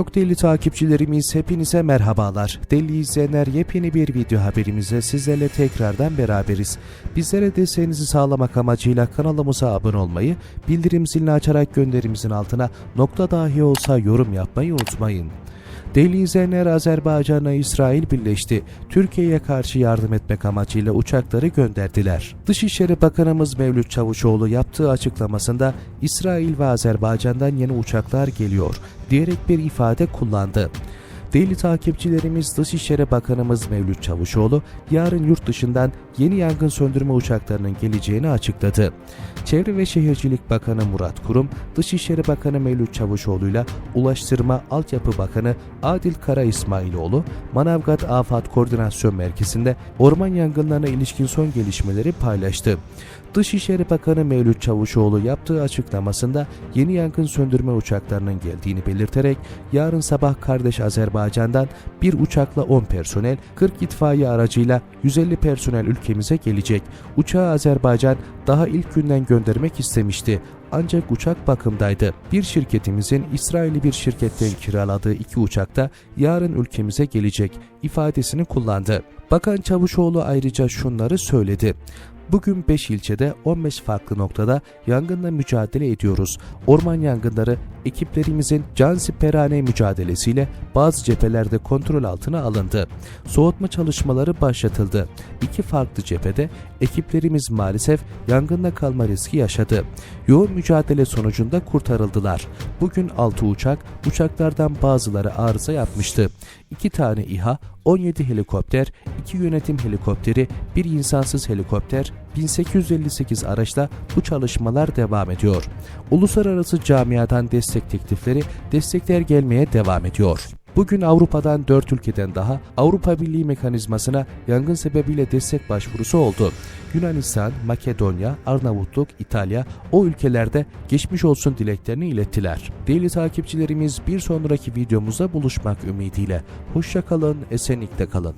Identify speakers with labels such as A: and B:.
A: Çok değerli takipçilerimiz hepinize merhabalar. Değerli izleyenler yepyeni bir video haberimize sizlerle tekrardan beraberiz. Bizlere desteğinizi sağlamak amacıyla kanalımıza abone olmayı, bildirim zilini açarak gönderimizin altına nokta dahi olsa yorum yapmayı unutmayın. Değerli izleyenler Azerbaycan'la İsrail birleşti. Türkiye'ye karşı yardım etmek amacıyla uçakları gönderdiler. Dışişleri Bakanımız Mevlüt Çavuşoğlu yaptığı açıklamasında İsrail ve Azerbaycan'dan yeni uçaklar geliyor diyerek bir ifade kullandı. Değerli takipçilerimiz Dışişleri Bakanımız Mevlüt Çavuşoğlu yarın yurt dışından yeni yangın söndürme uçaklarının geleceğini açıkladı. Çevre ve Şehircilik Bakanı Murat Kurum, Dışişleri Bakanı Mevlüt Çavuşoğlu ile Ulaştırma Altyapı Bakanı Adil Kara İsmailoğlu, Manavgat Afat Koordinasyon Merkezi'nde orman yangınlarına ilişkin son gelişmeleri paylaştı. Dışişleri Bakanı Mevlüt Çavuşoğlu yaptığı açıklamasında yeni yangın söndürme uçaklarının geldiğini belirterek yarın sabah kardeş Azerbaycan'dan bir uçakla 10 personel, 40 itfaiye aracıyla 150 personel ülkemize gelecek. Uçağı Azerbaycan daha ilk günden göndermek istemişti ancak uçak bakımdaydı. Bir şirketimizin İsrailli bir şirketten kiraladığı iki uçak da yarın ülkemize gelecek ifadesini kullandı. Bakan Çavuşoğlu ayrıca şunları söyledi. Bugün 5 ilçede 15 farklı noktada yangınla mücadele ediyoruz. Orman yangınları ekiplerimizin cansiperane mücadelesiyle bazı cephelerde kontrol altına alındı. Soğutma çalışmaları başlatıldı. İki farklı cephede ekiplerimiz maalesef yangında kalma riski yaşadı. Yoğun mücadele sonucunda kurtarıldılar. Bugün 6 uçak, uçaklardan bazıları arıza yapmıştı. 2 tane İHA, 17 helikopter, 2 yönetim helikopteri, 1 insansız helikopter, 1858 araçla bu çalışmalar devam ediyor. Uluslararası camiadan destek teklifleri, destekler gelmeye devam ediyor. Bugün Avrupa'dan 4 ülkeden daha Avrupa Birliği mekanizmasına yangın sebebiyle destek başvurusu oldu. Yunanistan, Makedonya, Arnavutluk, İtalya o ülkelerde geçmiş olsun dileklerini ilettiler. Değerli takipçilerimiz bir sonraki videomuzda buluşmak ümidiyle. Hoşçakalın, esenlikle kalın.